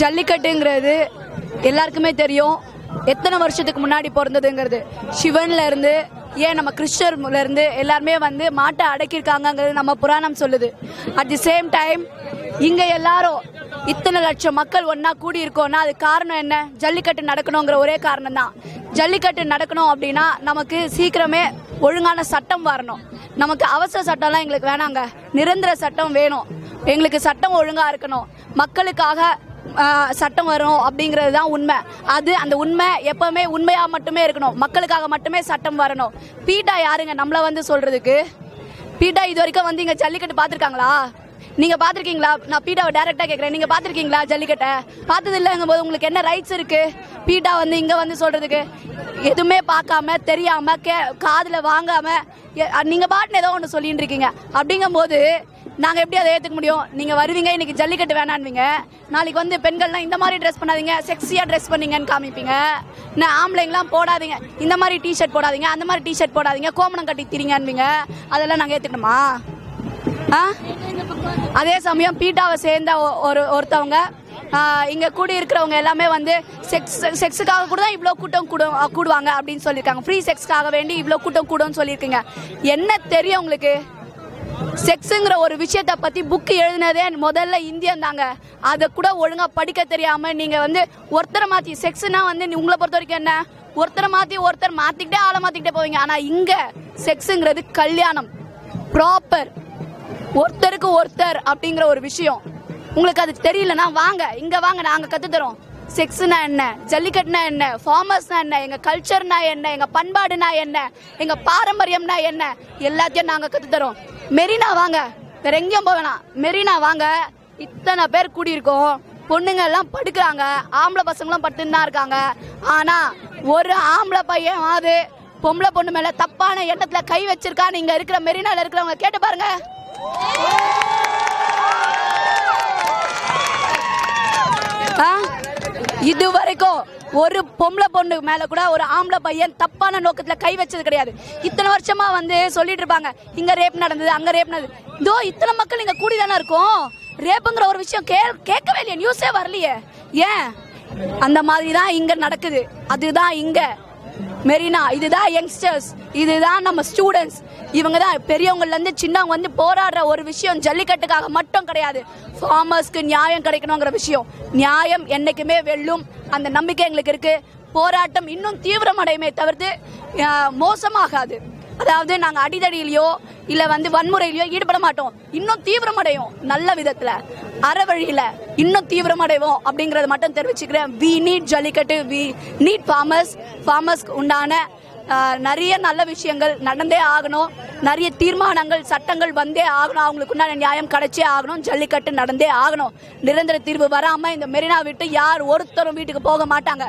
ஜல்லிக்கட்டுங்கிறது எல்லாருக்குமே தெரியும். எத்தனை வருஷத்துக்கு முன்னாடி பிறந்ததுங்கிறது. சிவன்ல இருந்து ஏன் நம்ம கிறிஸ்டர்ல இருந்து எல்லாருமே வந்து மாட்டை அடக்கியிருக்காங்கங்கிறது நம்ம புராணம் சொல்லுது. அட் தி சேம் டைம் இங்க எல்லாரும் இத்தனை லட்சம் மக்கள் ஒன்னா கூடி இருக்கோம்னா அது காரணம் என்ன? ஜல்லிக்கட்டு நடக்கணுங்கிற ஒரே காரணம் தான் ஜல்லிக்கட்டு நடக்கணும் அப்படின்னா நமக்கு சீக்கிரமே ஒழுங்கான சட்டம் வரணும். நமக்கு அவசர சட்டம்லாம் எங்களுக்கு வேணாங்க. நிரந்தர சட்டம் வேணும். எங்களுக்கு சட்டம் ஒழுங்கா இருக்கணும். மக்களுக்காக சட்டம் வரும் அப்படிங்கிறது தான் உண்மை. அது அந்த உண்மை எப்பவுமே உண்மையாக மட்டுமே இருக்கணும். மக்களுக்காக மட்டுமே சட்டம் வரணும். பீட்டா யாருங்க? நம்மள வந்து சொல்றதுக்கு. பீட்டா இது வரைக்கும் வந்து இங்கே ஜல்லிக்கட்டு பார்த்துருக்காங்களா? நீங்க பாத்திருக்கீங்களா நான் பீட்டாவை டைரக்டா கேக்குறேன். நீங்க பாத்திருக்கீங்களா ஜல்லிக்கட்டை? பார்த்தது இல்லைங்கும் போது உங்களுக்கு என்ன ரைட்ஸ் இருக்கு? பீட்டா வந்து இங்க வந்து சொல்றதுக்கு. எதுவுமே பார்க்காம தெரியாம கே காதுல வாங்காம நீங்க பாட்டுன்னு ஏதோ ஒன்று சொல்லிட்டு இருக்கீங்க. அப்படிங்கும்போது நாங்க எப்படி அதை ஏத்துக்க முடியும்? நீங்க வருவீங்க இன்னைக்கு ஜல்லிக்கட்டு வேணான்வீங்க. நாளைக்கு வந்து பெண்கள்லாம் இந்த மாதிரி ட்ரெஸ் பண்ணாதீங்க செக்ஸியா ட்ரெஸ் பண்ணீங்கன்னு காமிப்பீங்க. நான் ஆம்பளைங்களாம் போடாதீங்க. இந்த மாதிரி டிஷர்ட் போடாதீங்க அந்த மாதிரி டிஷர்ட் போடாதீங்க கோமணம் கட்டி திரிங்கன்வீங்க. அதெல்லாம் நாங்க ஏத்துக்கணுமா? ஆ? அதே சமயம் பீட்டாவை சேர்ந்த ஒ- ஒரு ஒருத்தவங்க இங்கே இங்க கூடி இருக்கிறவங்க எல்லாமே வந்து செக்ஸ் செக்ஸுக்காக கூட தான் இவ்வளோ கூட்டம் கூடும் கூடுவாங்க அப்படின்னு சொல்லியிருக்காங்க. ஃப்ரீ செக்ஸ்க்காக வேண்டி இவ்வளோ கூட்டம் கூடும்னு சொல்லியிருக்கீங்க. என்ன தெரியும் உங்களுக்கு? செக்ஸுங்கிற ஒரு விஷயத்த பத்தி புக் எழுதினதே முதல்ல இந்தியன் தாங்க. அதை கூட ஒழுங்கா படிக்க தெரியாம நீங்க வந்து ஒருத்தரை மாத்தி செக்ஸ்னா வந்து நீ- உங்களை பொறுத்த வரைக்கும் என்ன? ஒருத்தரை மாத்தி ஒருத்தர் மாத்திக்கிட்டே ஆளை மாத்திக்கிட்டே போவீங்க. ஆனா இங்க செக்ஸுங்கிறது கல்யாணம். ப்ராப்பர் ஒருத்தருக்கு ஒருத்தர் அப்படிங்கிற ஒரு விஷயம். உங்களுக்கு அது தெரியலனா வாங்க. இங்க வாங்க நாங்க கத்து தரோம் செக்ஸ்னா என்ன? ஜல்லிக்கட்டுனா என்ன? ஃபார்மர்ஸ்னா என்ன? எங்க கல்ச்சர்னா என்ன? எங்க பண்பாடுனா என்ன? எங்க பாரம்பரியம்னா என்ன? எல்லாத்தையும் நாங்க கத்து தரோம் மெரினா வாங்க. வேற எங்கேயும் போக வேணாம். மெரினா வாங்க. இத்தனை பேர் கூடியிருக்கோம். பொண்ணுங்க எல்லாம் படுக்கிறாங்க. ஆம்பளை பசங்களும் படுத்துன்னு தான் இருக்காங்க. ஆனா ஒரு ஆம்பளை பையன் ஆது பொம்பளை பொண்ணு மேல தப்பான எண்ணத்துல கை வச்சிருக்கா. நீங்க இருக்கிற மெரினால இருக்கிறவங்க கேட்டு பாருங்க. இது வரைக்கும் ஒரு பொம்பளை பொண்ணு மேல கூட ஒரு ஆம்பளை பையன் தப்பான நோக்கத்துல கை வச்சது கிடையாது. இத்தனை வருஷமா வந்து சொல்லிட்டு இருப்பாங்க இங்க ரேப் நடந்தது அங்க ரேப் நடந்தது. இதோ இத்தனை மக்கள் இங்க கூடி தானே இருக்கும்? ரேப்புங்கிற ஒரு விஷயம் கே கேட்கவே இல்லையே நியூஸே வரலையே. ஏன்? அந்த மாதிரி தான் இங்க நடக்குது. அதுதான் இங்க. மெரினா இதுதான் யங்ஸ்டர்ஸ் இதுதான் நம்ம ஸ்டூடெண்ட்ஸ் இவங்க தான் பெரியவங்கலேருந்து சின்னவங்க வந்து போராடுற ஒரு விஷயம். ஜல்லிக்கட்டுக்காக மட்டும் கிடையாது. ஃபார்மர்ஸ்க்கு நியாயம் கிடைக்கணுங்கிற விஷயம். நியாயம் என்றைக்குமே வெல்லும். அந்த நம்பிக்கை எங்களுக்கு இருக்கு. போராட்டம் இன்னும் தீவிரமடையுமே தவிர்த்து மோசமாகாது. அதாவது நாங்கள் அடிதடியிலையோ இல்ல வந்து வன்முறையிலயோ ஈடுபட மாட்டோம். இன்னும் தீவிரமடையும் நல்ல விதத்துல. அறவழியில இன்னும் தீவிரமடைவோம் அப்படிங்கறத மட்டும் தெரிவிச்சுக்கிறேன். We need Jallikattu. We need farmers ஃபார்மர்ஸ்க்கு உண்டான நிறைய நல்ல விஷயங்கள் நடந்தே ஆகணும். நிறைய தீர்மானங்கள் சட்டங்கள் வந்தே ஆகணும். அவங்களுக்கு உண்டான நியாயம் கிடைச்சே ஆகணும். ஜல்லிக்கட்டு நடந்தே ஆகணும். நிரந்தர தீர்வு வராம இந்த மெரினா விட்டு யார் ஒருத்தரும் வீட்டுக்கு போக மாட்டாங்க.